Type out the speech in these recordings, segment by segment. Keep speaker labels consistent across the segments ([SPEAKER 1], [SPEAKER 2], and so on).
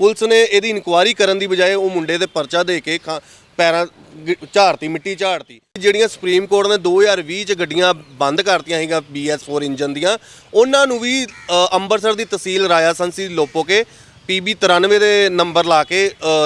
[SPEAKER 1] Police ਨੇ ਇਹਦੀ inquiry ਕਰਨ ਦੀ ਬਜਾਏ ਉਹ ਮੁੰਡੇ ਦੇ ਪਰਚਾ ਦੇ ਕੇ ਖਾ- ਪੈਰਾਂ ਝਾੜਤੀ, ਮਿੱਟੀ ਝਾੜਤੀ। ਜਿਹੜੀਆਂ ਸੁਪਰੀਮ ਕੋਰਟ ਨੇ 2020 ਚ ਗੱਡੀਆਂ ਬੰਦ ਕਰਤੀਆਂ ਸੀਗਾ BS4 ਇੰਜਨ ਦੀਆਂ, ਉਹਨਾਂ ਨੂੰ ਵੀ ਅੰਮ੍ਰਿਤਸਰ ਦੀ ਤਹਿਸੀਲ ਰਾਜਾਸੰਸੀ ਲੋਪੋਕੇ PB 93 ਦੇ ਨੰਬਰ ਲਾ ਕੇ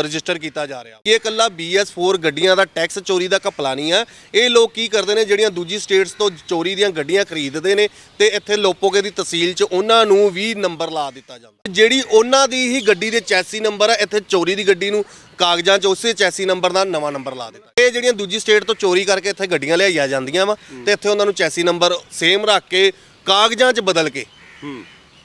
[SPEAKER 1] ਰਜਿਸਟਰ ਕੀਤਾ ਜਾ ਰਿਹਾ। ਇਹ ਇਕੱਲਾ BS4 ਗੱਡੀਆਂ ਦਾ ਟੈਕਸ ਚੋਰੀ ਦਾ ਘਪਲਾ ਨਹੀਂ ਆ ਇਹ ਲੋਕ ਕੀ ਕਰਦੇ ਨੇ, ਜਿਹੜੀਆਂ ਦੂਜੀ ਸਟੇਟਸ ਤੋਂ ਚੋਰੀ ਦੀਆਂ ਗੱਡੀਆਂ ਖਰੀਦਦੇ ਨੇ ਤੇ ਇੱਥੇ ਲੋਪੋਗੇ ਦੀ ਤਹਿਸੀਲ 'ਚ ਉਹਨਾਂ ਨੂੰ ਵੀ ਨੰਬਰ ਲਾ ਦਿੱਤਾ ਜਾਂਦਾ। ਜਿਹੜੀ ਉਹਨਾਂ ਦੀ ਹੀ ਗੱਡੀ ਦੇ ਚੈਸੀ ਨੰਬਰ ਆ, ਇੱਥੇ ਚੋਰੀ ਦੀ ਗੱਡੀ ਨੂੰ ਕਾਗਜ਼ਾਂ 'ਚ ਉਸੇ ਚੈਸੀ ਨੰਬਰ ਦਾ ਨਵਾਂ ਨੰਬਰ ਲਾ ਦਿੱਤਾ। ਇਹ ਜਿਹੜੀਆਂ ਦੂਜੀ ਸਟੇਟ ਤੋਂ ਚੋਰੀ ਕਰਕੇ ਇੱਥੇ ਗੱਡੀਆਂ ਲਿਆਈਆਂ ਜਾਂਦੀਆਂ ਵਾ ਤੇ ਇੱਥੇ ਉਹਨਾਂ ਨੂੰ ਚੈਸੀ ਨੰਬਰ ਸੇਮ ਰੱਖ ਕੇ ਕਾਗਜ਼ਾਂ 'ਚ ਬਦਲ ਕੇ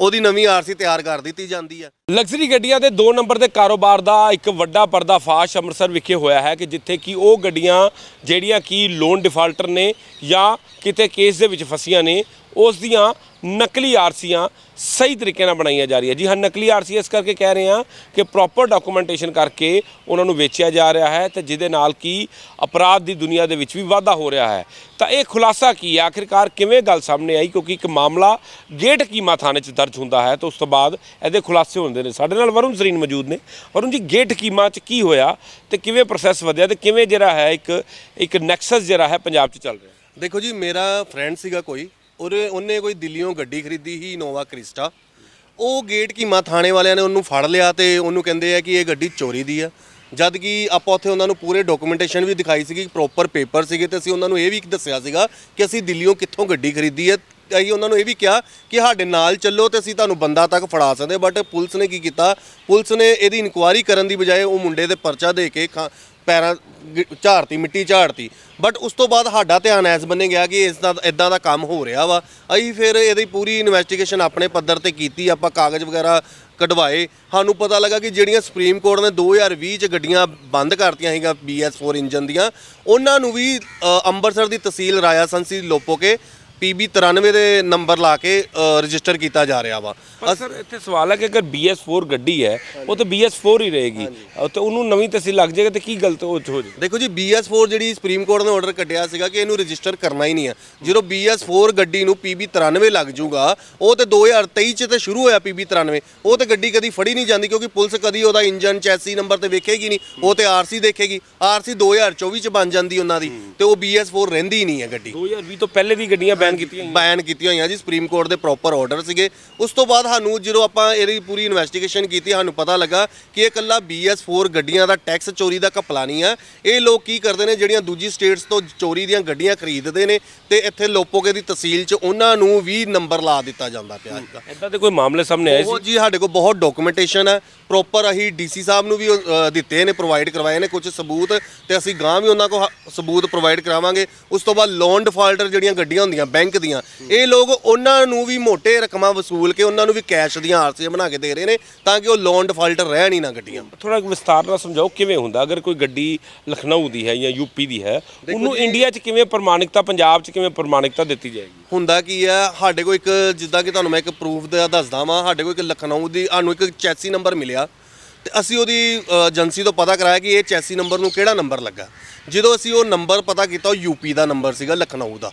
[SPEAKER 1] ਉਹਦੀ ਨਵੀਂ ਆਰਸੀ ਤਿਆਰ ਕਰ ਦਿੱਤੀ ਜਾਂਦੀ ਆ।
[SPEAKER 2] ਲਗਜ਼ਰੀ ਗੱਡੀਆਂ ਦੇ 2 ਨੰਬਰ ਦੇ ਕਾਰੋਬਾਰ ਦਾ ਇੱਕ ਵੱਡਾ ਪਰਦਾਫਾਸ਼ ਅੰਮ੍ਰਿਤਸਰ ਵਿਖੇ ਹੋਇਆ ਹੈ ਕਿ ਜਿੱਥੇ ਕਿ ਉਹ ਗੱਡੀਆਂ ਜਿਹੜੀਆਂ ਕਿ ਲੋਨ ਡਿਫਾਲਟਰ ਨੇ ਜਾਂ ਕਿਤੇ ਕੇਸ ਦੇ ਵਿੱਚ ਫਸੀਆਂ ਨੇ, ਉਸ ਦੀਆਂ ਨਕਲੀ ਆਰਸੀਆਂ ਸਹੀ ਤਰੀਕੇ ਨਾਲ ਬਣਾਈਆਂ ਜਾ ਰਹੀਆਂ। ਜੀ ਹਾਂ, ਨਕਲੀ ਆਰਸੀ ਇਸ ਕਰਕੇ ਕਹਿ ਰਹੇ ਹਾਂ ਕਿ ਪ੍ਰੋਪਰ ਡਾਕੂਮੈਂਟੇਸ਼ਨ ਕਰਕੇ ਉਹਨਾਂ ਨੂੰ ਵੇਚਿਆ ਜਾ ਰਿਹਾ ਹੈ ਤੇ ਜਿਹਦੇ ਨਾਲ ਕੀ ਅਪਰਾਧ ਦੀ ਦੁਨੀਆ ਦੇ ਵਿੱਚ ਵੀ ਵਾਧਾ ਹੋ ਰਿਹਾ ਹੈ। ਤਾਂ ਇਹ ਖੁਲਾਸਾ ਕੀ ਹੈ? ਆਖਿਰਕਾਰ ਕਿਵੇਂ ਗੱਲ ਸਾਹਮਣੇ ਆਈ? ਕਿਉਂਕਿ ਇੱਕ ਮਾਮਲਾ ਗੇਟ ਕੀਮਾ ਥਾਣੇ 'ਚ ਦਰਜ ਹੁੰਦਾ ਹੈ ਤਾਂ ਉਸ ਤੋਂ ਬਾਅਦ ਇਹਦੇ ਖੁਲਾਸੇ ਹੁੰਦੇ ਨੇ। ਸਾਡੇ ਨਾਲ ਵਰੁਣ ਸਰੀਨ ਮੌਜੂਦ ਨੇ। ਵਰੁਣ ਜੀ, ਗੇਟ ਕੀਮਾ 'ਚ ਕੀ ਹੋਇਆ ਤੇ ਕਿਵੇਂ ਪ੍ਰੋਸੈਸ ਵਧਿਆ ਤੇ ਕਿਵੇਂ ਜਿਹੜਾ ਹੈ ਇੱਕ ਇੱਕ ਨੈਕਸਸ ਜਿਹੜਾ ਹੈ ਪੰਜਾਬ 'ਚ ਚੱਲ ਰਿਹਾ
[SPEAKER 1] ਦੇਖੋ ਜੀ, ਮੇਰਾ ਫਰੈਂਡ ਸੀਗਾ ਕੋਈ ਉਹਨੇ ਉਹਨੇ ਕੋਈ ਦਿੱਲੀੋਂ ਗੱਡੀ ਖਰੀਦੀ ਸੀ ਇਨੋਵਾ ਕ੍ਰਿਸਟਾ ਉਹ ਗੇਟ ਕੀਮਾ ਥਾਣੇ ਵਾਲਿਆਂ ਨੇ ਉਹਨੂੰ ਫੜ ਲਿਆ ਤੇ ਉਹਨੂੰ ਕਹਿੰਦੇ ਆ ਕਿ ਇਹ ਗੱਡੀ ਚੋਰੀ ਦੀ ਆ। ਜਦ ਕਿ ਆਪਾਂ ਉੱਥੇ ਉਹਨਾਂ ਨੂੰ ਪੂਰੇ ਡਾਕੂਮੈਂਟੇਸ਼ਨ ਵੀ ਦਿਖਾਈ ਸੀਗੀ ਪ੍ਰੋਪਰ ਪੇਪਰ ਸੀਗੇ ਤੇ ਅਸੀਂ ਉਹਨਾਂ ਨੂੰ ਇਹ ਵੀ ਦੱਸਿਆ ਸੀਗਾ ਕਿ ਅਸੀਂ ਦਿੱਲੀੋਂ ਕਿੱਥੋਂ ਗੱਡੀ ਖਰੀਦੀ ਹੈ ਅਸੀਂ ਉਹਨਾਂ ਨੂੰ ਇਹ ਵੀ ਕਿਹਾ ਕਿ ਸਾਡੇ ਨਾਲ ਚੱਲੋ ਤੇ ਅਸੀਂ ਤੁਹਾਨੂੰ ਬੰਦਾ ਤੱਕ ਫੜਾ ਸਕਦੇ ਬਟ ਪੁਲਿਸ ਨੇ ਕੀ ਕੀਤਾ? ਪੁਲਿਸ ਨੇ ਇਹਦੀ ਇਨਕੁਆਇਰੀ ਕਰਨ ਦੀ ਬਜਾਏ ਉਹ ਮੁੰਡੇ ਤੇ ਪਰਚਾ ਦੇ ਕੇ ਖਾ- ਪੈਰਾਂ ਗ- ਝਾੜਤੀ ਮਿੱਟੀ ਝਾੜਤੀ। ਬਟ ਉਸ ਤੋਂ ਬਾਅਦ ਸਾਡਾ ਧਿਆਨ ਐਸ ਬੰਨੇ ਗਿਆ ਕਿ ਇਸ ਦਾ ਇਦਾਂ ਦਾ ਕੰਮ ਹੋ ਰਿਹਾ ਵਾ। ਅਸੀਂ ਫਿਰ ਇਹਦੀ ਪੂਰੀ ਇਨਵੈਸਟੀਗੇਸ਼ਨ ਆਪਣੇ ਪੱਧਰ ਤੇ ਕੀਤੀ ਆਪਾਂ ਕਾਗਜ਼ ਵਗੈਰਾ ਕਢਵਾਏ। ਸਾਨੂੰ ਪਤਾ ਲੱਗਾ ਕਿ ਜਿਹੜੀਆਂ ਸੁਪਰੀਮ ਕੋਰਟ ਨੇ 2020 ਚ ਗੱਡੀਆਂ ਬੰਦ ਕਰਤੀਆਂ ਸੀਗਾ BS4 ਇੰਜਨ ਦੀਆਂ ਉਹਨਾਂ ਨੂੰ ਵੀ ਅ, ਅੰਮ੍ਰਿਤਸਰ ਦੀ ਤਹਿਸੀਲ ਰਾਜਾਸੰਸੀ ਲੋਪੋਕੇ PB 93 ਦੇ ਨੰਬਰ ਲਾ ਕੇ ਰਜਿਸਟਰ ਕੀਤਾ ਜਾ ਰਿਹਾ ਵਾ।
[SPEAKER 2] ਪਰ ਸਰ ਇੱਥੇ ਸਵਾਲ ਹੈ ਕਿ ਅਗਰ BS4 ਗੱਡੀ ਹੈ ਉਹ ਤਾਂ BS4 ਹੀ ਰਹੇਗੀ। ਤੇ ਉਹਨੂੰ ਨਵੀਂ ਤਹਿਸੀਲ ਲੱਗ ਜਾਏਗਾ ਤੇ ਕੀ ਗਲਤ ਹੋ ਹੋ
[SPEAKER 1] ਦੇਖੋ ਜੀ BS4 ਜਿਹੜੀ ਸੁਪਰੀਮ ਕੋਰਟ ਨੇ ਆਰਡਰ ਕੱਢਿਆ ਸੀਗਾ ਕਿ ਇਹਨੂੰ ਰਜਿਸਟਰ ਕਰਨਾ ਹੀ ਨਹੀਂ ਹੈ। ਜਦੋਂ BS4 ਗੱਡੀ ਨੂੰ PB 93 ਲੱਗ ਜਾਊਗਾ ਉਹ ਤੇ 2023 ਚ ਤੇ ਸ਼ੁਰੂ ਹੋਇਆ PB 93 ਉਹ ਤੇ ਗੱਡੀ ਕਦੀ ਫੜੀ ਨਹੀਂ ਜਾਂਦੀ ਕਿਉਂਕਿ ਪੁਲਿਸ ਕਦੀ ਉਹਦਾ ਇੰਜਨ ਚੈਸੀ ਨੰਬਰ ਤੇ ਵੇਖੇਗੀ ਨਹੀਂ। ਉਹ ਤੇ ਆਰਸੀ ਦੇਖੇਗੀ। ਆਰਸੀ 2024 ਚ ਬਣ ਜਾਂਦੀ ਉਹਨਾਂ ਦੀ। ਤੇ ਉਹ BS4 ਰਹਿੰਦੀ ਨਹੀਂ ਹੈ ਗੱਡੀ।
[SPEAKER 2] 2020 ਤੋਂ ਪਹਿਲੇ ਦੀ ਗੱਡੀਆਂ ਬੈਨ ਕੀਤੀਆਂ ਗਈਆਂ।
[SPEAKER 1] ਬੈਨ ਕੀਤੀਆਂ ਹੋਈਆਂ ਜੀ ਸੁਪਰੀਮ ਕੋਰਟ ਦੇ ਪ੍ਰੋਪਰ ਆਰਡਰ ਸੀਗੇ। ਉਸ ਤੋਂ ਬਾਅਦ ਸਾਨੂੰ ਜਦੋਂ ਆਪਾਂ ਇਹਦੀ ਪੂਰੀ ਇਨਵੈਸਟੀਗੇਸ਼ਨ ਕੀਤੀ ਸਾਨੂੰ ਪਤਾ ਲੱਗਾ ਕਿ ਇਹ ਇਕੱਲਾ BS4 ਗੱਡੀਆਂ ਦਾ ਟੈਕਸ ਚੋਰੀ ਦਾ ਘਪਲਾ ਨਹੀਂ ਆ। ਇਹ ਲੋਕ ਕੀ ਕਰਦੇ ਨੇ ਜਿਹੜੀਆਂ ਦੂਜੀ ਸਟੇਟਸ ਤੋਂ ਚੋਰੀ ਦੀਆਂ ਗੱਡੀਆਂ ਖਰੀਦਦੇ ਨੇ ਤੇ ਇੱਥੇ ਲੋਪੋਕੇ ਦੀ ਤਹਿਸੀਲ 'ਚ ਉਹਨਾਂ ਨੂੰ ਵੀ ਨੰਬਰ ਲਾ ਦਿੱਤਾ ਜਾਂਦਾ ਪਿਆ ਹੈਗਾ
[SPEAKER 2] ਏਦਾਂ ਦੇ ਕੋਈ ਮਾਮਲੇ ਸਾਹਮਣੇ ਆਏ ਸੀ?
[SPEAKER 1] ਉਹ ਜੀ ਸਾਡੇ ਕੋਲ ਬਹੁਤ ਡਾਕੂਮੈਂਟੇਸ਼ਨ ਹੈ ਪ੍ਰੋਪਰ ਅਸੀਂ ਡੀਸੀ ਸਾਹਿਬ ਨੂੰ ਵੀ ਅ, ਦਿੱਤੇ ਨੇ ਪ੍ਰੋਵਾਈਡ ਕਰਵਾਏ ਨੇ ਕੁਝ ਸਬੂਤ ਤੇ ਅਸੀਂ ਗਾਂ ਵੀ ਉਹਨਾਂ ਕੋਲ ਹ- ਸਬੂਤ ਪ੍ਰੋਵਾਈਡ ਕਰਾਵਾਂਗੇ। ਉਸ ਤੋਂ ਬਾਅਦ ਲੋਨ ਡਿਫਾਲਟਰ ਜਿਹੜੀਆਂ ਗੱਡੀਆਂ ਹੁੰਦੀਆਂ ਬੈਂਕ ਦੀਆਂ। ਇਹ ਲੋਕ ਉਹਨਾਂ ਨੂੰ ਵੀ ਮੋٹے ਰਕਮਾਂ ਵਸੂਲ ਕੇ ਉਹਨਾਂ ਨੂੰ ਵੀ ਕੈਸ਼ ਦੀਆਂ ਆਰਸੀਆਂ ਬਣਾ ਕੇ ਦੇ ਰਹੇ ਨੇ ਤਾਂ ਕਿ ਉਹ ਲੋਨ ਡਿਫਾਲਟਰ ਰਹਿਣ ਹੀ ਨਾ ਗੱਡੀਆਂ।
[SPEAKER 2] ਥੋੜਾ ਵਿਸਤਾਰ ਨਾਲ ਸਮਝਾਓ ਕਿਵੇਂ ਹੁੰਦਾ? ਅਗਰ ਕੋਈ ਗੱਡੀ ਲਖਨਊ ਦੀ ਹੈ ਜਾਂ ਯੂਪੀ ਦੀ ਹੈ ਉਹਨੂੰ ਇੰਡੀਆ 'ਚ ਕਿਵੇਂ ਪ੍ਰਮਾਣਿਕਤਾ ਪੰਜਾਬ 'ਚ ਕਿਵੇਂ ਪ੍ਰਮਾਣਿਕਤਾ ਦਿੱਤੀ ਜਾਏਗੀ?
[SPEAKER 1] ਹੁੰਦਾ ਕੀ ਹੈ ਸਾਡੇ ਕੋਲ ਇੱਕ ਜਿੱਦਾਂ ਕਿ ਤੁਹਾਨੂੰ ਮੈਂ ਇੱਕ ਪ੍ਰੂਫ ਦਾ ਦੱਸਦਾ ਵਾਂ ਸਾਡੇ ਕੋਲ ਇੱਕ ਲਖਨਊ ਦੀ ਸਾਨੂੰ ਇੱਕ ਚੈਸੀ ਨੰਬਰ ਮਿਲਿਆ। ਤੇ ਅਸੀਂ ਉਹਦੀ ਏਜੰਸੀ ਤੋਂ ਪਤਾ ਕਰਾਇਆ ਕਿ ਇਹ ਚੈਸੀ ਨੰਬਰ ਨੂੰ ਕਿਹੜਾ ਨੰਬਰ ਲੱਗਾ। ਜਦੋਂ ਅਸੀਂ ਉਹ ਨੰਬਰ ਪਤਾ ਕੀਤਾ, ਉਹ ਯੂਪੀ ਦਾ ਨੰਬਰ ਸੀਗਾ, ਲਖਨਊ ਦਾ।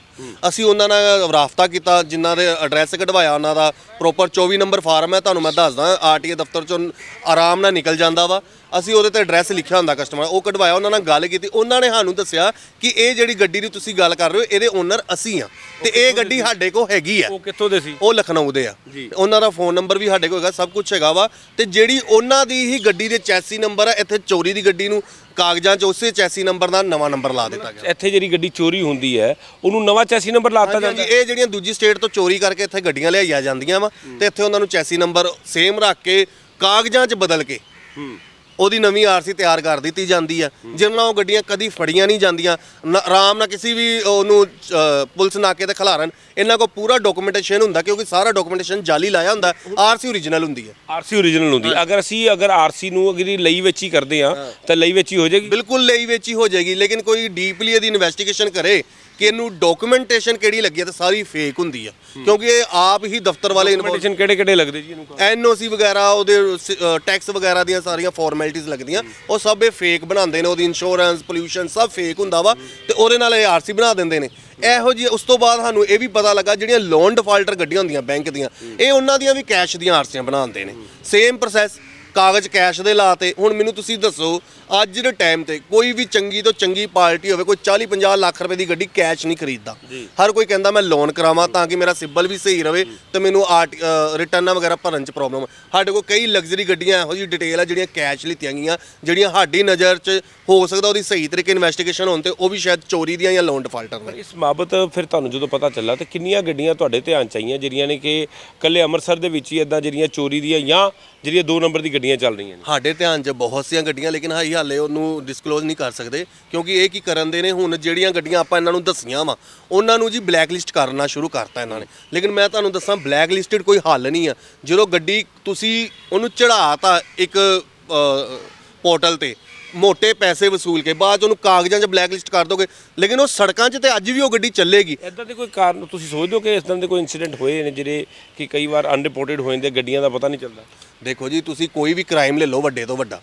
[SPEAKER 1] ਅਸੀਂ ਉਹਨਾਂ ਨਾਲ ਰਾਫਤਾ ਕੀਤਾ, ਜਿਨ੍ਹਾਂ ਦੇ ਐਡਰੈਸ ਕਢਵਾਇਆ ਉਹਨਾਂ ਦਾ। ਪ੍ਰੋਪਰ 24 ਨੰਬਰ ਫਾਰਮ ਹੈ, ਤੁਹਾਨੂੰ ਮੈਂ ਦੱਸਦਾ, ਆਰਟੀਏ ਦਫ਼ਤਰ ਚੋਂ ਆਰਾਮ ਨਾਲ ਨਿਕਲ ਜਾਂਦਾ ਵਾ। ਅਸੀਂ ਉਹਦੇ ਤੇ ਐਡਰੈਸ ਲਿਖਿਆ ਹੁੰਦਾ ਕਸਟਮਰ ਉਹ ਕਢਵਾਇਆ ਉਹਨਾਂ ਨਾਲ ਗੱਲ ਕੀਤੀ ਉਹਨਾਂ ਨੇ ਸਾਨੂੰ ਦੱਸਿਆ ਕਿ ਇਹ ਜਿਹੜੀ ਗੱਡੀ ਦੀ ਤੁਸੀਂ ਗੱਲ ਕਰ ਰਹੇ ਹੋ ਇਹਦੇ ਓਨਰ ਅਸੀਂ ਆ ਤੇ ਇਹ ਗੱਡੀ ਸਾਡੇ ਕੋਲ ਹੈਗੀ ਆ।
[SPEAKER 2] ਉਹ ਕਿੱਥੋਂ ਦੇ ਸੀ?
[SPEAKER 1] ਉਹ ਲਖਨਊ ਦੇ ਆ। ਉਹਨਾਂ ਦਾ ਫੋਨ ਨੰਬਰ ਵੀ ਸਾਡੇ ਕੋਲ ਹੈਗਾ ਸਭ ਕੁਝ ਹੈਗਾ ਵਾ। ਤੇ ਜਿਹੜੀ ਉਹਨਾਂ ਦੀ ਹੀ ਗੱਡੀ ਦੇ ਚੈਸੀ ਨੰਬਰ ਆ ਇੱਥੇ ਚੋਰੀ ਦੀ ਗੱਡੀ ਨੂੰ ਕਾਗਜ਼ਾਂ 'ਚ ਉਸੇ ਚੈਸੀ ਨੰਬਰ ਦਾ ਨਵਾਂ ਨੰਬਰ ਲਾ ਦਿੱਤਾ ਗਿਆ।
[SPEAKER 2] ਇੱਥੇ ਜਿਹੜੀ ਗੱਡੀ ਚੋਰੀ ਹੁੰਦੀ ਹੈ ਉਹਨੂੰ ਨਵਾਂ ਚੈਸੀ ਨੰਬਰ ਲਾਤਾ ਜਾਂਦਾ
[SPEAKER 1] ਇਹ ਜਿਹੜੀਆਂ ਦੂਜੀ ਸਟੇਟ ਤੋਂ ਚੋਰੀ ਕਰਕੇ ਇੱਥੇ ਗੱਡੀਆਂ ਲਿਆਈਆਂ ਜਾਂਦੀਆਂ ਵਾ ਤੇ ਇੱਥੇ ਉਹਨਾਂ ਨੂੰ ਚੈਸੀ ਨੰਬਰ ਸੇਮ ਰੱਖ ਕੇ ਕਾਗਜ਼ਾਂ 'ਚ ਬਦਲ ਕੇ ਉਹਦੀ ਨਵੀਂ ਆਰਸੀ ਤਿਆਰ ਕਰ ਦਿੱਤੀ ਜਾਂਦੀ ਆ। ਜਿਹਨਾਂ ਨਾਲ ਉਹ ਗੱਡੀਆਂ ਕਦੀ ਫੜੀਆਂ ਨਹੀਂ ਜਾਂਦੀਆਂ ਨ- ਆਰਾਮ ਨਾਲ ਕਿਸੇ ਵੀ ਉਹਨੂੰ ਅ, ਪੁਲਿਸ ਨਾਕੇ ਤੇ ਖਿਲਾਰਨ ਇਹਨਾਂ ਕੋਲ ਪੂਰਾ ਡਾਕੂਮੈਂਟੇਸ਼ਨ ਹੁੰਦਾ ਕਿਉਂਕਿ ਸਾਰਾ ਡਾਕੂਮੈਂਟੇਸ਼ਨ ਜਾਲੀ ਲਾਇਆ ਹੁੰਦਾ ਆਰਸੀ ਓਰੀਜਨਲ ਹੁੰਦੀ ਹੈ
[SPEAKER 2] ਆਰਸੀ ਓਰੀਜਨਲ ਹੁੰਦੀ। ਅਗਰ ਅਸੀਂ ਅਗਰ ਆਰਸੀ ਨੂੰ ਅਗਰ ਲਈ ਵੇਚੀ ਕਰਦੇ ਆ ਤਾਂ ਲਈ ਵੇਚੀ ਹੋ ਜਾਏਗੀ?
[SPEAKER 1] ਬਿਲਕੁਲ ਲਈ ਵਿੱਚ ਹੀ ਹੋ ਜਾਏਗੀ ਲੇਕਿਨ ਕੋਈ ਡੀਪਲੀ ਇਹਦੀ ਇਨਵੈਸਟੀਗੇਸ਼ਨ ਕਰੇ ਕਿ ਇਹਨੂੰ ਡਾਕੂਮੈਂਟੇਸ਼ਨ ਕਿਹੜੀ ਲੱਗੀ ਹੈ ਤੇ ਸਾਰੀ ਫੇਕ ਹੁੰਦੀ ਆ। ਕਿਉਂਕਿ ਇਹ ਆਪ ਹੀ ਦਫ਼ਤਰ ਵਾਲੇ
[SPEAKER 2] ਕੰਪੀਟੀਸ਼ਨ ਕਿਹੜੇ ਕਿਹੜੇ ਲੱਗਦੇ ਜੀ ਇਹਨੂੰ
[SPEAKER 1] ਐਨਓਸੀ ਵਗੈਰਾ ਉਹਦੇ ਟੈਕਸ ਵਗੈਰਾ ਦੀਆਂ ਸਾਰੀਆਂ ਫਾਰਮੈਲਿਟੀਆਂ ਲੱਗਦੀਆਂ। ਉਹ ਸਭ ਇਹ ਫੇਕ ਬਣਾਉਂਦੇ ਨੇ ਉਹਦੀ ਇੰਸ਼ੋਰੈਂਸ ਪੋਲਿਊਸ਼ਨ ਸਭ ਫੇਕ ਹੁੰਦਾ ਵਾ ਤੇ ਉਹਦੇ ਨਾਲ ਇਹ ਆਰਸੀ ਬਣਾ ਦਿੰਦੇ ਨੇ। ਇਹੋ ਜੀ ਉਸ ਤੋਂ ਬਾਅਦ ਸਾਨੂੰ ਇਹ ਵੀ ਪਤਾ ਲੱਗਾ ਜਿਹੜੀਆਂ ਲੋਨ ਡਿਫਾਲਟਰ ਗੱਡੀਆਂ ਹੁੰਦੀਆਂ ਬੈਂਕ ਦੀਆਂ ਇਹ ਉਹਨਾਂ ਦੀਆਂ ਵੀ ਕੈਸ਼ ਦੀਆਂ ਆਰਸੀਆਂ ਬਣਾਉਂਦੇ ਨੇ। ਸੇਮ ਪ੍ਰੋਸੈਸ ਕਾਗਜ਼ ਕੈਸ਼ ਦੇ ਲਾਤੇ ਹੁਣ ਮੈਨੂੰ ਤੁਸੀਂ ਦੱਸੋ ਅੱਜ ਦੇ ਟਾਈਮ ਤੇ ਕੋਈ ਵੀ ਚੰਗੀ ਤੋਂ ਚੰਗੀ ਪਾਰਟੀ ਹੋਵੇ ਕੋਈ 40 50 ਲੱਖ ਰੁਪਏ ਦੀ ਗੱਡੀ ਕੈਸ਼ ਨਹੀਂ ਖਰੀਦਦਾ। ਹਰ ਕੋਈ ਕਹਿੰਦਾ ਮੈਂ ਲੋਨ ਕਰਾਵਾਂ ਤਾਂ ਕਿ ਮੇਰਾ ਸਿਬਲ ਵੀ ਸਹੀ ਰਵੇ ਤੇ ਮੈਨੂੰ ਆਰਟ ਰਿਟਰਨਾਂ ਵਗੈਰਾ ਭਰਨ ਚ ਪ੍ਰੋਬਲਮ ਸਾਡੇ ਕੋਲ ਕਈ ਲਗਜ਼ਰੀ ਗੱਡੀਆਂ ਇਹੋ ਜਿਹੀ ਡਿਟੇਲ ਆ ਜਿਹੜੀਆਂ ਕੈਸ਼ ਲਿੱਤੀਆਂ ਗਈਆਂ ਜਿਹੜੀਆਂ ਸਾਡੀ ਨਜ਼ਰ 'ਚ ਹੋ ਸਕਦਾ ਉਹਦੀ ਸਹੀ ਤਰੀਕੇ ਇਨਵੈਸਟੀਗੇਸ਼ਨ ਹੋਣ ਤੇ ਉਹ ਵੀ ਸ਼ਾਇਦ ਚੋਰੀ ਦੀਆਂ ਜਾਂ ਲੋਨ ਡਿਫਾਲਟਰ ਨੇ
[SPEAKER 2] ਇਸ ਬਾਬਤ ਫਿਰ ਤੁਹਾਨੂੰ ਜਦੋਂ ਪਤਾ ਚੱਲਾ ਤੇ ਕਿੰਨੀਆਂ ਗੱਡੀਆਂ ਤੁਹਾਡੇ ਧਿਆਨ ਚ ਆਈਆਂ ਜਿਹੜੀਆਂ ਨੇ ਕਿ ਕੱਲੇ ਅੰਮ੍ਰਿਤਸਰ ਦੇ ਵਿੱਚ ਹੀ ਇਦਾਂ ਜਿਹੜੀਆਂ ਚੋਰੀ ਦੀਆਂ ਜਾਂ ਜਿਹੜੀਆਂ ਦੋ ਨੰਬਰ ਦੀ ਗੱਡੀਆਂ ਚੱਲ ਰਹੀਆਂ ਨੇ।
[SPEAKER 1] ਸਾਡੇ ਧਿਆਨ 'ਚ ਬਹੁਤ ਸੀਆਂ ਗੱਡੀਆਂ, ਲੇਕਿਨ ਹਾਈ ਹਾਲੇ ਉਹਨੂੰ ਡਿਸਕਲੋਜ਼ ਨਹੀਂ ਕਰ ਸਕਦੇ, ਕਿਉਂਕਿ ਇਹ ਕੀ ਕਰਨ ਦੇ ਨੇ, ਹੁਣ ਜਿਹੜੀਆਂ ਗੱਡੀਆਂ ਆਪਾਂ ਇਹਨਾਂ ਨੂੰ ਦੱਸੀਆਂ ਵਾ, ਉਹਨਾਂ ਨੂੰ ਜੀ ਬਲੈਕ ਲਿਸਟ ਕਰਨਾ ਸ਼ੁਰੂ ਕਰਤਾ ਇਹਨਾਂ ਨੇ। ਲੇਕਿਨ ਮੈਂ ਤੁਹਾਨੂੰ ਦੱਸਾਂ ਬਲੈਕ ਲਿਸਟਡ ਕੋਈ ਹੱਲ ਨਹੀਂ ਆ। ਜਦੋਂ ਗੱਡੀ ਤੁਸੀਂ ਉਹਨੂੰ ਚੜਾਤਾ ਇੱਕ ਪੋਰਟਲ ਤੇ ਮੋٹے ਪੈਸੇ ਵਸੂਲ ਕੇ ਬਾਅਦ 'ਚ ਉਹਨੂੰ ਕਾਗਜ਼ਾਂ 'ਚ ਬਲੈਕ ਲਿਸਟ ਕਰ ਦੋਗੇ। ਲੇਕਿਨ ਉਹ ਸੜਕਾਂ 'ਚ ਤੇ ਅੱਜ ਵੀ ਉਹ ਗੱਡੀ ਚੱਲੇਗੀ।
[SPEAKER 2] ਇਦਾਂ ਦੇ ਕੋਈ ਕਾਰਨ ਤੁਸੀਂ ਸੋਚਦੇ ਹੋ ਕਿ ਇਸ ਤਰ੍ਹਾਂ ਦੇ ਕੋਈ ਇਨਸੀਡੈਂਟ ਹੋਏ ਨੇ ਜਿਹੜੇ ਕਿ ਕਈ ਵਾਰ ਅਨਰਿਪੋਰਟਡ ਹੋ ਜਾਂਦੇ ਗੱਡੀਆਂ ਦਾ ਪਤਾ ਨਹੀਂ ਚੱਲਦਾ?
[SPEAKER 1] ਦੇਖੋ ਜੀ ਤੁਸੀਂ ਕੋਈ ਵੀ ਕ੍ਰਾਈਮ ਲੈ ਲਓ ਵੱਡੇ ਤੋਂ ਵੱਡਾ।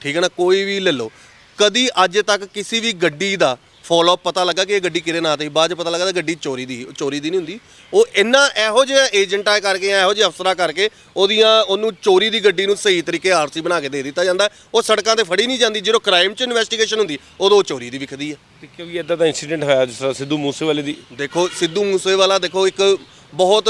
[SPEAKER 1] ਠੀਕ ਹੈ ਨਾ? ਕੋਈ ਵੀ ਲੈ ਲਓ। ਕਦੀ ਅੱਜ ਤੱਕ ਕਿਸੇ ਵੀ ਗੱਡੀ ਦਾ ਫੋਲੋ ਪਤਾ ਲੱਗਾ ਕਿ ਇਹ ਗੱਡੀ ਕਿਹਦੇ ਨਾਂ ਤੇ ਸੀ। ਬਾਅਦ ਚ ਪਤਾ ਲੱਗਾ ਤਾਂ ਗੱਡੀ ਚੋਰੀ ਦੀ ਸੀ। ਉਹ ਚੋਰੀ ਦੀ ਨਹੀਂ ਹੁੰਦੀ। ਉਹ ਇੰਨਾ ਇਹੋ ਜਿਹੇ ਏਜੰਟਾਂ ਕਰਕੇ ਇਹੋ ਜਿਹੇ ਅਫਸਰਾਂ ਕਰਕੇ ਉਹਦੀਆਂ ਉਹਨੂੰ ਚੋਰੀ ਦੀ ਗੱਡੀ ਨੂੰ ਸਹੀ ਤਰੀਕੇ ਆਰਸੀ ਬਣਾ ਕੇ ਦੇ ਦਿੱਤਾ ਜਾਂਦਾ। ਉਹ ਸੜਕਾਂ ਤੇ ਫੜੀ ਨਹੀਂ ਜਾਂਦੀ ਜਦੋਂ ਕ੍ਰਾਈਮ 'ਚ ਇਨਵੈਸਟੀਗੇਸ਼ਨ ਹੁੰਦੀ ਉਦੋਂ ਉਹ ਚੋਰੀ ਦੀ ਵਿਖਦੀ ਹੈ
[SPEAKER 2] ਤੇ ਕਿਉਂਕਿ ਇਦਾਂ ਦਾ ਇਨਸੀਡੈਂਟ ਹੋਇਆ ਜਿਸ ਤਰ੍ਹਾਂ ਸਿੱਧੂ ਮੂਸੇਵਾਲੇ ਦੀ।
[SPEAKER 1] ਦੇਖੋ ਸਿੱਧੂ ਮੂਸੇਵਾਲਾ ਦੇਖੋ ਇੱਕ ਬਹੁਤ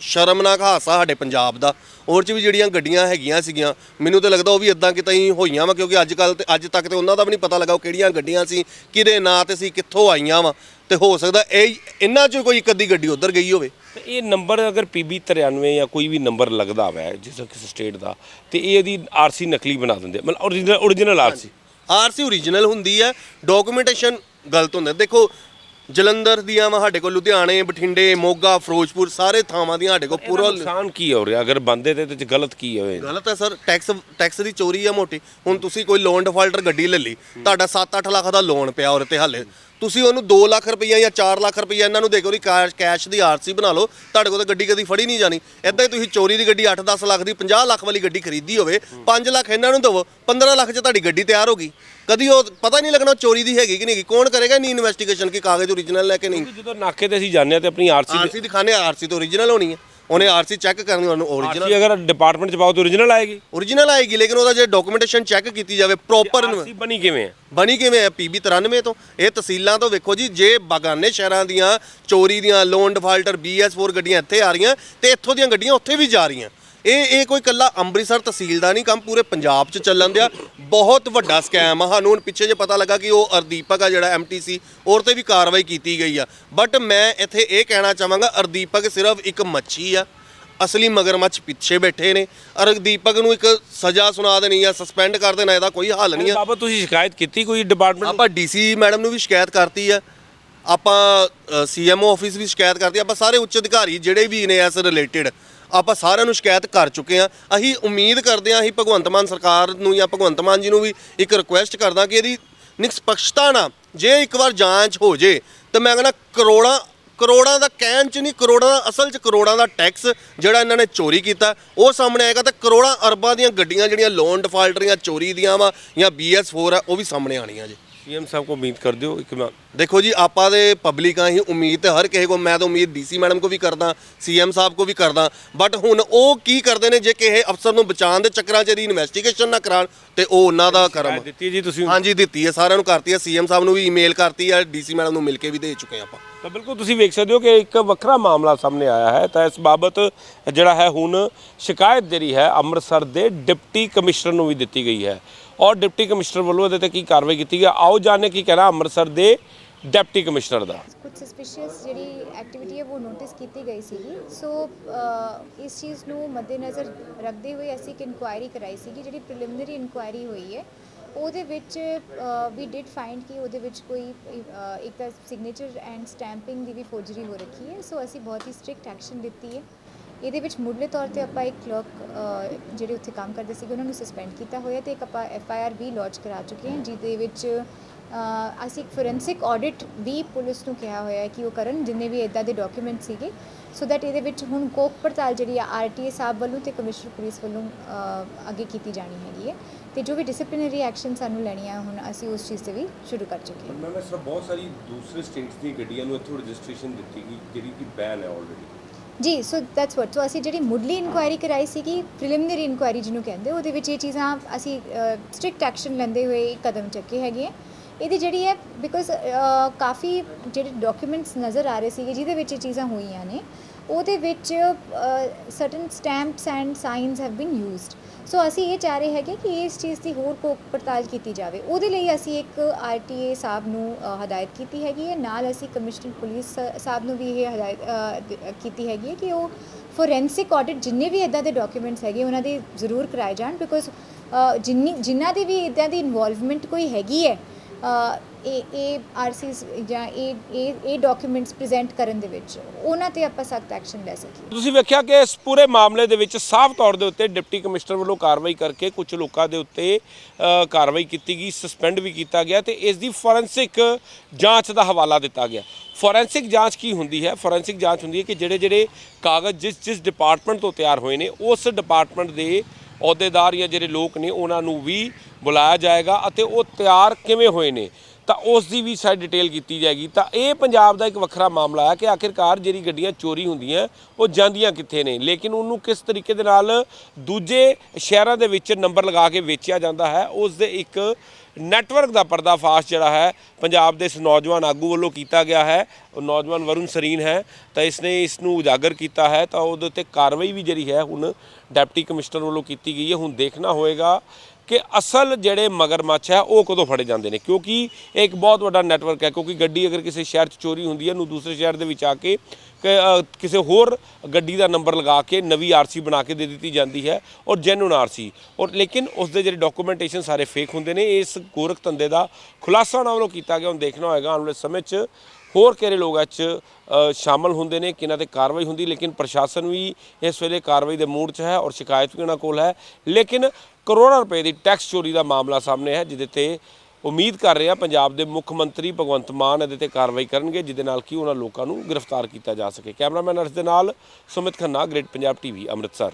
[SPEAKER 1] ਸ਼ਰਮਨਾਕ ਹਾਦਸਾ ਸਾਡੇ ਪੰਜਾਬ ਦਾ। ਔਰ ਚ ਵੀ ਜਿਹੜੀਆਂ ਗੱਡੀਆਂ ਹੈਗੀਆਂ ਸੀਗੀਆਂ ਮੈਨੂੰ ਤਾਂ ਲੱਗਦਾ ਉਹ ਵੀ ਇਦਾਂ ਕਿਤੇ ਹੀ ਹੋਈਆਂ ਵਾ ਕਿਉਂਕਿ ਅੱਜ ਕੱਲ ਤੇ ਅੱਜ ਤੱਕ ਤੇ ਉਹਨਾਂ ਦਾ ਵੀ ਨਹੀਂ ਪਤਾ ਲੱਗਾ ਉਹ ਕਿਹੜੀਆਂ ਗੱਡੀਆਂ ਸੀ ਕਿਹਦੇ ਨਾਂ ਤੇ ਸੀ ਕਿੱਥੋਂ ਆਈਆਂ ਵਾ। ਤੇ ਹੋ ਸਕਦਾ ਇਹ ਇਹਨਾਂ ਚੋਂ ਕੋਈ ਇੱਕ ਅੱਧੀ ਗੱਡੀ ਉਧਰ ਗਈ ਹੋਵੇ।
[SPEAKER 2] ਤੇ ਇਹ ਨੰਬਰ ਅਗਰ PB 93 ਜਾਂ ਕੋਈ ਵੀ ਨੰਬਰ ਲੱਗਦਾ ਹੋਇਆ ਜਿਸ ਕਿਸੇ ਸਟੇਟ ਦਾ ਤੇ ਇਹ ਇਹਦੀ ਆਰਸੀ ਨਕਲੀ ਬਣਾ ਦਿੰਦੇ। ਮਤਲਬ original original RC
[SPEAKER 1] RC original ਹੁੰਦੀ ਹੈ ਡਾਕੂਮੈਂਟੇਸ਼ਨ ਗਲਤ ਹੁੰਦਾ ਦੇਖੋ ਜਲੰਧਰ ਦੀਆਂ ਵਾ ਸਾਡੇ ਕੋਲ ਲੁਧਿਆਣੇ ਬਠਿੰਡੇ ਮੋਗਾ ਫਿਰੋਜ਼ਪੁਰ ਸਾਰੇ ਥਾਵਾਂ ਦੀਆਂ ਸਾਡੇ ਕੋਲ
[SPEAKER 2] ਪੂਰਾ ਨੁਕਸਾਨ ਕੀ ਹੋ ਰਿਹਾ ਅਗਰ ਬੰਦੇ ਤੇ ਤੇ ਗਲਤ ਕੀ ਹੋਵੇ
[SPEAKER 1] ਗਲਤ ਹੈ ਸਰ ਟੈਕਸ ਟੈਕਸ ਦੀ ਚੋਰੀ ਆ ਮੋਟੀ। ਹੁਣ ਤੁਸੀਂ ਕੋਈ ਲੋਨ ਡਿਫਾਲਟਰ ਗੱਡੀ ਲੈ ਲਈ ਤੁਹਾਡਾ 7-8 ਲੱਖ ਦਾ ਲੋਨ ਪਿਆ ਉਹਦੇ ਤੇ ਹਾਲੇ। ਤੁਸੀਂ ਉਹਨੂੰ 2 ਲੱਖ ਰੁਪਈਆ ਜਾਂ 4 ਲੱਖ ਰੁਪਈਆ ਇਹਨਾਂ ਨੂੰ ਦੇ ਕੇ ਉਹਦੀ ਕੈਸ਼ ਕੈਸ਼ ਦੀ ਆਰਸੀ ਬਣਾ ਲਓ ਤੁਹਾਡੇ ਕੋਲ ਤਾਂ ਗੱਡੀ ਕਦੀ ਫੜੀ ਨਹੀਂ ਜਾਣੀ। ਇਦਾਂ ਹੀ ਤੁਸੀਂ ਚੋਰੀ ਦੀ ਗੱਡੀ 8-10 ਲੱਖ ਦੀ 50 ਲੱਖ ਵਾਲੀ ਗੱਡੀ ਖਰੀਦੀ ਹੋਵੇ 5 ਲੱਖ ਇਹਨਾਂ ਨੂੰ ਦੇਵੋ 15 ਲੱਖ 'ਚ ਤੁਹਾਡੀ ਗੱਡੀ ਤਿਆਰ ਹੋ ਗਈ। ਕਦੀ ਉਹ ਪਤਾ ਨਹੀਂ ਲੱਗਣਾ ਉਹ ਚੋਰੀ ਦੀ ਹੈਗੀ ਕਿ ਨਹੀਂ ਹੈਗੀ ਕੌਣ ਕਰੇਗਾ ਨਹੀਂ ਇਨਵੈਸਟੀਗੇਸ਼ਨ ਕਿ ਕਾਗਜ਼ ਓਰੀਜਨਲ ਲੈ ਕੇ ਨਹੀਂ?
[SPEAKER 2] ਜਦੋਂ ਨਾਕੇ ਤੇ ਅਸੀਂ ਜਾਂਦੇ ਆ ਤੇ ਆਪਣੀ ਆਰਸੀ
[SPEAKER 1] ਆਰਸੀ ਦਿਖਾਣੇ ਆਰਸੀ ਤਾਂ ਓਰੀਜਨਲ ਹੋਣੀ ਹੈ। ਉਹਨੇ ਆਰਸੀ ਚੈੱਕ ਕਰਨੀ ਉਹਨੂੰ ਓਰੀਜਨਲ
[SPEAKER 2] ਆਰਸੀ ਅਗਰ ਡਿਪਾਰਟਮੈਂਟ ਚ ਪਾਓ ਤਾਂ ਓਰੀਜਨਲ ਆਏਗੀ।
[SPEAKER 1] ਓਰੀਜਨਲ ਆਏਗੀ ਲੇਕਿਨ ਉਹਦਾ ਜੇ ਡਾਕੂਮੈਂਟੇਸ਼ਨ ਚੈੱਕ ਕੀਤੀ ਜਾਵੇ ਪ੍ਰੋਪਰ
[SPEAKER 2] ਆਰਸੀ ਬਣੀ ਕਿਵੇਂ ਹੈ
[SPEAKER 1] ਬਣੀ ਕਿਵੇਂ ਹੈ ਪੀਬੀ 93 ਤੋਂ। ਇਹ ਤਹਿਸੀਲਾਂ ਤੋਂ ਵੇਖੋ ਜੀ ਜੇ ਬਾਗਾਨੇ ਸ਼ਹਿਰਾਂ ਦੀਆਂ ਚੋਰੀ ਦੀਆਂ ਲੋਨ ਡਿਫਾਲਟਰ BS4 ਗੱਡੀਆਂ ਇੱਥੇ ਆ ਰਹੀਆਂ ਤੇ ਇੱਥੋਂ ਦੀਆਂ ਗੱਡੀਆਂ ਉੱਥੇ ਵੀ ਜਾ ਰਹੀਆਂ। ਇਹ ਇਹ ਕੋਈ ਕੱਲਾ ਅੰਮ੍ਰਿਤਸਰ ਤਹਿਸੀਲ ਦਾ ਨਹੀਂ ਕੰਮ ਪੂਰੇ ਪੰਜਾਬ 'ਚ ਚੱਲਣ ਦਿਆ। ਬਹੁਤ ਵੱਡਾ ਸਕੈਮ ਆ। ਸਾਨੂੰ ਹੁਣ ਪਿੱਛੇ ਜੇ ਪਤਾ ਲੱਗਾ ਕਿ ਉਹ ਅਰਦੀਪਕ ਆ ਜਿਹੜਾ ਐਮਟੀਸੀ ਔਰ ਤੇ ਵੀ ਕਾਰਵਾਈ ਕੀਤੀ ਗਈ ਆ। ਬਟ ਮੈਂ ਇੱਥੇ ਇਹ ਕਹਿਣਾ ਚਾਹਾਂਗਾ ਅਰਦੀਪਕ ਸਿਰਫ ਇੱਕ ਮੱਛੀ ਆ। ਅਸਲੀ ਮਗਰਮੱਛ ਪਿੱਛੇ ਬੈਠੇ ਨੇ। ਅਰ ਦੀਪਕ ਨੂੰ ਇੱਕ ਸਜ਼ਾ ਸੁਣਾ ਦੇਣੀ ਜਾਂ ਸਸਪੈਂਡ ਕਰ ਦੇਣਾ ਇਹਦਾ ਕੋਈ ਹੱਲ ਨਹੀਂ ਆ।
[SPEAKER 2] ਬਾਬਾ ਤੁਸੀਂ ਸ਼ਿਕਾਇਤ ਕੀਤੀ ਕੋਈ ਡਿਪਾਰਟਮੈਂਟ
[SPEAKER 1] ਆਪਾਂ ਡੀਸੀ ਮੈਡਮ ਨੂੰ ਵੀ ਸ਼ਿਕਾਇਤ ਕਰਤੀ ਆ। ਆਪਾਂ ਸੀਐਮਓ ਆਫਿਸ ਵੀ ਸ਼ਿਕਾਇਤ ਕਰਤੀ ਆਪਾਂ ਸਾਰੇ ਉੱਚ ਅਧਿਕਾਰੀ ਜਿਹੜੇ ਵੀ ਨੇ ਇਸ ਰਿਲੇਟਡ ਆਪਾਂ ਸਾਰਿਆਂ ਨੂੰ ਸ਼ਿਕਾਇਤ ਕਰ ਚੁੱਕੇ ਆ ਅਸੀਂ ਉਮੀਦ ਕਰਦੇ ਆ ਅਸੀਂ ਭਗਵੰਤ ਮਾਨ ਸਰਕਾਰ ਨੂੰ ਜਾਂ ਭਗਵੰਤ ਮਾਨ ਜੀ ਨੂੰ ਵੀ ਇੱਕ ਰਿਕੁਐਸਟ ਕਰਦਾ ਕਿ ਇਹਦੀ ਨਿਸ਼ਪਕਸ਼ਤਾ ਨਾ ਜੇ ਇੱਕ ਵਾਰ ਜਾਂਚ ਹੋ ਜੇ, ਤਾਂ ਮੈਂ ਕਹਿੰਦਾ ਕਰੋੜਾਂ ਕਰੋੜਾਂ ਦਾ ਕਹਿਣ ਚ ਨਹੀਂ, ਕਰੋੜਾਂ ਦਾ ਅਸਲ ਚ ਕਰੋੜਾਂ ਦਾ ਟੈਕਸ ਜਿਹੜਾ ਇਹਨਾਂ ਨੇ ਚੋਰੀ ਕੀਤਾ। ਉਹ ਸਾਹਮਣੇ ਆਏਗਾ ਤਾਂ ਕਰੋੜਾਂ ਅਰਬਾਂ ਦੀਆਂ ਗੱਡੀਆਂ ਜਿਹੜੀਆਂ ਲੋਨ ਡਿਫਾਲਟਰੀਆਂ ਚੋਰੀ ਦੀਆਂ ਵਾ ਜਾਂ BS4 ਆ, ਉਹ ਵੀ ਸਾਹਮਣੇ ਆਣੀਆਂ ਜੀ।
[SPEAKER 2] ਸੀਐਮ ਸਾਹਿਬ ਕੋ ਉਮੀਦ ਕਰ ਦਿਓ ਇੱਕ ਮੈਂ
[SPEAKER 1] ਦੇਖੋ ਜੀ ਆਪਾਂ ਦੇ ਪਬਲਿਕ ਆ ਹੀ ਉਮੀਦ ਹਰ ਕਿਸੇ ਕੋ ਮੈਂ ਤਾਂ ਉਮੀਦ ਡੀਸੀ ਮੈਡਮ ਕੋ ਵੀ ਕਰਦਾ ਸੀਐਮ ਸਾਹਿਬ ਕੋ ਵੀ ਕਰਦਾ ਬਟ ਹੁਣ ਉਹ ਕੀ ਕਰਦੇ ਨੇ ਜੇ ਕਿਸੇ ਅਫਸਰ ਨੂੰ ਬਚਾਉਣ ਦੇ ਚੱਕਰਾਂ 'ਚ ਇਹਦੀ ਇਨਵੈਸਟੀਗੇਸ਼ਨ ਨਾ ਕਰਾਣ ਤੇ ਉਹ ਉਹਨਾਂ ਦਾ ਕਰਮ
[SPEAKER 2] ਦਿੱਤੀ ਹੈ ਜੀ ਤੁਸੀਂ।
[SPEAKER 1] ਹਾਂਜੀ ਦਿੱਤੀ ਹੈ ਸਾਰਿਆਂ ਨੂੰ ਕਰਤੀ ਹੈ ਸੀਐਮ ਸਾਹਿਬ ਨੂੰ ਵੀ ਈਮੇਲ ਕਰਤੀ ਹੈ ਡੀਸੀ ਮੈਡਮ ਨੂੰ ਮਿਲ ਕੇ ਵੀ ਦੇ ਚੁੱਕੇ ਆਪਾਂ।
[SPEAKER 2] ਤਾਂ ਬਿਲਕੁਲ ਤੁਸੀਂ ਵੇਖ ਸਕਦੇ ਹੋ ਕਿ ਇੱਕ ਵੱਖਰਾ ਮਾਮਲਾ ਸਾਹਮਣੇ ਆਇਆ ਹੈ ਤਾਂ ਇਸ ਬਾਬਤ ਜਿਹੜਾ ਹੈ ਹੁਣ ਸ਼ਿਕਾਇਤ ਜਿਹੜੀ ਹੈ ਅੰਮ੍ਰਿਤਸਰ ਦੇ ਡਿਪਟੀ ਕਮਿਸ਼ਨਰ ਨੂੰ ਵੀ ਦਿੱਤੀ ਗਈ ਹੈ। ਔਰ ਡਿਪਟੀ ਕਮਿਸ਼ਨਰ ਵੱਲੋਂ ਇਹਦੇ ਤੇ ਕੀ ਕਾਰਵਾਈ ਕੀਤੀ ਗਈ? ਆਓ ਜਾਣਨੇ ਕੀ ਕਹਿਣਾ ਅੰਮ੍ਰਿਤਸਰ ਦੇ ਡਿਪਟੀ ਕਮਿਸ਼ਨਰ ਦਾ।
[SPEAKER 3] ਕੁਝ ਸਸਪੀਸ਼ੀਅਸ ਜਿਹੜੀ ਐਕਟੀਵਿਟੀ ਹੈ, ਉਹ ਨੋਟਿਸ ਕੀਤੀ ਗਈ ਸੀਗੀ। ਸੋ ਇਸ ਚੀਜ਼ ਨੂੰ ਮੱਦੇਨਜ਼ਰ ਰੱਖਦੇ ਹੋਏ ਅਸੀਂ ਇੱਕ ਇਨਕੁਆਇਰੀ ਕਰਾਈ ਸੀਗੀ, ਜਿਹੜੀ ਪ੍ਰੀਲਿਮਿਨਰੀ ਇਨਕੁਆਇਰੀ ਹੋਈ ਹੈ। ਉਹਦੇ ਵਿੱਚ ਵੀ ਡਿਡ ਫਾਈਂਡ ਕਿ ਉਹਦੇ ਵਿੱਚ ਕੋਈ ਇੱਕ ਤਾਂ ਸਿਗਨੇਚਰ ਐਂਡ ਸਟੈਂਪਿੰਗ ਦੀ ਵੀ ਫੋਰਜਰੀ ਹੋ ਰੱਖੀ ਹੈ। ਸੋ ਅਸੀਂ ਬਹੁਤ ਹੀ ਸਟ੍ਰਿਕਟ ਐਕਸ਼ਨ ਦਿੱਤੀ ਹੈ। ਇਹਦੇ ਵਿੱਚ ਮੁੱਢਲੇ ਤੌਰ ਤੇ ਆਪਾਂ ਇੱਕ ਕਲਰਕ ਜਿਹੜੇ ਉੱਥੇ ਕੰਮ ਕਰਦੇ ਸੀਗੇ, ਉਹਨਾਂ ਨੂੰ ਸਸਪੈਂਡ ਕੀਤਾ ਹੋਇਆ ਤੇ ਇੱਕ ਆਪਾਂ ਐਫ ਆਈ ਆਰ ਵੀ ਲੌਂਚ ਕਰਾ ਚੁੱਕੇ ਹਾਂ, ਜਿਹਦੇ ਵਿੱਚ ਅਸੀਂ ਇੱਕ ਫੋਰੈਂਸਿਕ ਆਡਿਟ ਵੀ ਪੁਲਿਸ ਨੂੰ ਕਿਹਾ ਹੋਇਆ ਹੈ ਕਿ ਉਹ ਕਰਨ, ਜਿੰਨੇ ਵੀ ਇਦਾਂ ਦੇ ਡਾਕੂਮੈਂਟ ਸੀਗੇ। ਸੋ ਦੈਟ ਇਹਦੇ ਵਿੱਚ ਹੁਣ ਕੋਕ ਪੜਤਾਲ ਜਿਹੜੀ ਆ ਆਰਟੀਏ ਸਾਹਿਬ ਵੱਲੋਂ ਤੇ ਕਮਿਸ਼ਨਰ ਪੁਲਿਸ ਵੱਲੋਂ ਅੱਗੇ ਕੀਤੀ ਜਾਣੀ ਹੈਗੀ ਹੈ। ਤੇ ਜੋ ਵੀ ਡਿਸਪਲਿਨਰੀ ਐਕਸ਼ਨ ਸਾਨੂੰ ਲੈਣੀਆਂ ਹੁਣ, ਅਸੀਂ ਉਸ ਚੀਜ਼ ਤੇ ਵੀ ਸ਼ੁਰੂ ਕਰ ਚੁੱਕੇ ਹਾਂ।
[SPEAKER 2] ਮੈਂ ਮੈਂ ਬਹੁਤ ਸਾਰੀ ਦੂਸਰੇ ਸਟੇਟਸ ਦੀ ਗੱਡੀਆਂ ਨੂੰ ਇੱਥੋਂ ਰਜਿਸਟ੍ਰੇਸ਼ਨ ਦਿੱਤੀ ਗਈ, ਜਿਹੜੀ ਕਿ ਬੈਨ ਹੈ ਆਲਰੇਡੀ
[SPEAKER 3] ਜੀ ਸੋ ਦੈਟਸ ਵਾਟ ਸੋ ਅਸੀਂ ਜਿਹੜੀ ਮੁੱਢਲੀ ਇਨਕੁਆਇਰੀ ਕਰਾਈ ਸੀਗੀ ਪ੍ਰੀਲਿਮਿਨਰੀ ਇਨਕੁਆਇਰੀ ਜਿਹਨੂੰ ਕਹਿੰਦੇ, ਉਹਦੇ ਵਿੱਚ ਇਹ ਚੀਜ਼ਾਂ ਅਸੀਂ ਸਟ੍ਰਿਕਟ ਐਕਸ਼ਨ ਲੈਂਦੇ ਹੋਏ ਇਹ ਕਦਮ ਚੱਕੇ ਹੈਗੇ ਆ। ਇਹਦੀ ਜਿਹੜੀ ਹੈ ਬਿਕੋਜ਼ ਕਾਫੀ ਜਿਹੜੇ ਡਾਕੂਮੈਂਟਸ ਨਜ਼ਰ ਆ ਰਹੇ ਸੀਗੇ, ਜਿਹਦੇ ਵਿੱਚ ਇਹ ਚੀਜ਼ਾਂ ਹੋਈਆਂ ਨੇ, ਉਹਦੇ ਵਿੱਚ certain stamps and signs have been used so ਅਸੀਂ ਇਹ ਚਾਹ ਰਹੇ ਹੈਗੇ ਕਿ ਇਸ ਚੀਜ਼ ਦੀ ਹੋਰ ਕੋ ਪੜਤਾਲ ਕੀਤੀ ਜਾਵੇ। ਉਹਦੇ ਲਈ ਅਸੀਂ ਇੱਕ ਆਰਟੀਏ ਸਾਹਿਬ ਨੂੰ ਹਦਾਇਤ ਕੀਤੀ ਹੈਗੀ ਹੈ। ਨਾਲ ਅਸੀਂ ਕਮਿਸ਼ਨਰ ਪੁਲਿਸ ਸਾਹਿਬ ਨੂੰ ਵੀ ਇਹ ਹਦਾਇਤ ਕੀਤੀ ਹੈਗੀ ਹੈ ਕਿ ਉਹ ਫੋਰੈਂਸਿਕ ਆਡਿਟ ਜਿੰਨੇ ਵੀ ਇਦਾਂ ਦੇ ਡਾਕੂਮੈਂਟਸ ਹੈਗੇ, ਉਹਨਾਂ ਦੇ ਜ਼ਰੂਰ ਕਰਾਏ ਜਾਣ। ਬਿਕੋਜ਼ ਜਿੰਨੀ, ਜਿਨ੍ਹਾਂ ਦੀ ਵੀ ਇਦਾਂ ਦੀ ਇਨਵੋਲਵਮੈਂਟ ਕੋਈ ਹੈਗੀ ਹੈ ਇਹ ਇਹ ਆਰਸੀਸ ਜਾਂ ਇਹ ਇਹ ਇਹ ਡਾਕੂਮੈਂਟਸ ਪ੍ਰੈਜ਼ੈਂਟ ਕਰਨ ਦੇ ਵਿੱਚ, ਉਹਨਾਂ ਤੇ ਆਪਾਂ ਸਖਤ ਐਕਸ਼ਨ ਲੈ ਸਕੀਏ।
[SPEAKER 2] ਤੁਸੀਂ ਵੇਖਿਆ ਕਿ ਇਸ ਪੂਰੇ ਮਾਮਲੇ ਦੇ ਵਿੱਚ ਸਾਫ਼ ਤੌਰ ਦੇ ਉੱਤੇ ਡਿਪਟੀ ਕਮਿਸ਼ਨਰ ਵੱਲੋਂ ਕਾਰਵਾਈ ਕਰਕੇ ਕੁਝ ਲੋਕਾਂ ਦੇ ਉੱਤੇ ਕਾਰਵਾਈ ਕੀਤੀ ਗਈ, ਸਸਪੈਂਡ ਵੀ ਕੀਤਾ ਗਿਆ ਤੇ ਇਸ ਦੀ ਫੋਰੈਂਸਿਕ ਜਾਂਚ ਦਾ ਹਵਾਲਾ ਦਿੱਤਾ ਗਿਆ। ਫੋਰੈਂਸਿਕ ਜਾਂਚ ਕੀ ਹੁੰਦੀ ਹੈ? ਫੋਰੈਂਸਿਕ ਜਾਂਚ ਹੁੰਦੀ ਹੈ ਕਿ ਜਿਹੜੇ ਜਿਹੜੇ ਕਾਗਜ਼ ਜਿਸ ਜਿਸ ਡਿਪਾਰਟਮੈਂਟ ਤੋਂ ਤਿਆਰ ਹੋਏ ਨੇ, ਉਸ ਡਿਪਾਰਟਮੈਂਟ ਦੇ ਅਹੁਦੇਦਾਰ ਜਾਂ ਜਿਹੜੇ ਲੋਕ ਨੇ, ਉਹਨਾਂ ਨੂੰ ਵੀ ਬੁਲਾਇਆ ਜਾਏਗਾ ਅਤੇ ਉਹ ਤਿਆਰ ਕਿਵੇਂ ਹੋਏ ਨੇ? ਤਾਂ ਉਸ ਦੀ ਵੀ ਸਾਰੀ ਡਿਟੇਲ ਕੀਤੀ ਜਾਏਗੀ। ਤਾਂ ਇਹ ਪੰਜਾਬ ਦਾ ਇੱਕ ਵੱਖਰਾ ਮਾਮਲਾ ਹੈ ਕਿ ਆਖਿਰਕਾਰ ਜਿਹੜੀ ਗੱਡੀਆਂ ਚੋਰੀ ਹੁੰਦੀਆਂ, ਉਹ ਜਾਂਦੀਆਂ ਕਿੱਥੇ ਨੇ? ਲੇਕਿਨ ਉਹਨੂੰ ਕਿਸ ਤਰੀਕੇ ਦੇ ਨਾਲ ਦੂਜੇ ਸ਼ਹਿਰਾਂ ਦੇ ਵਿੱਚ ਨੰਬਰ ਲਗਾ ਕੇ ਵੇਚਿਆ ਜਾਂਦਾ ਹੈ ਉਸ ਦੇ ਇੱਕ ਨੈਟਵਰਕ ਦਾ ਪਰਦਾਫਾਸ਼ ਜਿਹੜਾ ਹੈ, ਪੰਜਾਬ ਦੇ ਇਸ ਨੌਜਵਾਨ ਆਗੂ ਵੱਲੋਂ ਕੀਤਾ ਗਿਆ ਹੈ। ਉਹ ਨੌਜਵਾਨ ਵਰੁਣ ਸਰੀਨ ਹੈ, ਤਾਂ ਇਸ ਨੇ ਇਸ ਨੂੰ ਉਜਾਗਰ ਕੀਤਾ ਹੈ। ਤਾਂ ਉਹਦੇ ਉੱਤੇ ਕਾਰਵਾਈ ਵੀ ਜਿਹੜੀ ਹੈ, ਹੁਣ ਡਿਪਟੀ ਕਮਿਸ਼ਨਰ ਵੱਲੋਂ ਕੀਤੀ ਗਈ ਹੈ। ਹੁਣ ਦੇਖਣਾ ਹੋਏਗਾ ਕਿ ਅਸਲ ਜਿਹੜੇ ਮਗਰਮੱਛ ਹੈ, ਉਹ ਕਦੋਂ ਫੜੇ ਜਾਂਦੇ ਨੇ? ਕਿਉਂਕਿ ਇਹ ਇੱਕ ਬਹੁਤ ਵੱਡਾ ਨੈਟਵਰਕ ਹੈ, ਕਿਉਂਕਿ ਗੱਡੀ ਅਗਰ ਕਿਸੇ ਸ਼ਹਿਰ 'ਚ ਚੋਰੀ ਹੁੰਦੀ ਹੈ ਨੂੰ ਦੂਸਰੇ ਸ਼ਹਿਰ ਦੇ ਵਿੱਚ ਆ ਕੇ ਕਿਸੇ ਹੋਰ ਗੱਡੀ ਦਾ ਨੰਬਰ ਲਗਾ ਕੇ ਨਵੀਂ ਆਰਸੀ ਬਣਾ ਕੇ ਦੇ ਦਿੱਤੀ ਜਾਂਦੀ ਹੈ ਔਰ ਜੈਨੂਨ ਆਰਸੀ ਔਰ ਲੇਕਿਨ ਉਸ ਦੇ ਜਿਹੜੇ ਡਾਕੂਮੈਂਟੇਸ਼ਨ ਸਾਰੇ ਫੇਕ ਹੁੰਦੇ ਨੇ ਇਸ ਗੋਰਖ ਧੰਦੇ ਦਾ ਖੁਲਾਸਾ ਉਹਨਾਂ ਵੱਲੋਂ ਕੀਤਾ ਗਿਆ। ਹੁਣ ਦੇਖਣਾ ਹੋਏਗਾ ਆਉਣ ਵਾਲੇ ਸਮੇਂ 'ਚ ਹੋਰ ਕਿਹੜੇ ਲੋਕ ਇਹ 'ਚ ਅ, ਸ਼ਾਮਲ ਹੁੰਦੇ ਨੇ ਕਿਹਨਾਂ ਤੇ ਕਾਰਵਾਈ ਹੁੰਦੀ ਲੇਕਿਨ ਪ੍ਰਸ਼ਾਸਨ ਵੀ ਇਸ ਵੇਲੇ ਕਾਰਵਾਈ ਦੇ ਮੂਡ 'ਚ ਹੈ ਔਰ ਸ਼ਿਕਾਇਤ ਵੀ ਉਹਨਾਂ ਕੋਲ ਹੈ। ਲੇਕਿਨ ਕਰੋੜਾਂ ਰੁਪਏ ਦੀ ਟੈਕਸ ਚੋਰੀ ਦਾ ਮਾਮਲਾ ਸਾਹਮਣੇ ਹੈ ਜਿਹਦੇ ਤੇ ਉਮੀਦ ਕਰ ਰਿਹਾ ਪੰਜਾਬ ਦੇ ਮੁੱਖ ਮੰਤਰੀ ਭਗਵੰਤ ਮਾਨ ਇਹਦੇ ਤੇ ਕਾਰਵਾਈ ਕਰਨਗੇ, ਜਿਹਦੇ ਨਾਲ ਕਿ ਉਹਨਾਂ ਲੋਕਾਂ ਨੂੰ ਗ੍ਰਿਫਤਾਰ ਕੀਤਾ ਜਾ ਸਕੇ। ਕੈਮਰਾਮੈਨ ਅਰਸ਼ ਦੇ ਨਾਲ ਸੁਮਿਤ ਖੰਨਾ, ਗ੍ਰੇਟ ਪੰਜਾਬ ਟੀਵੀ, ਅੰਮ੍ਰਿਤਸਰ।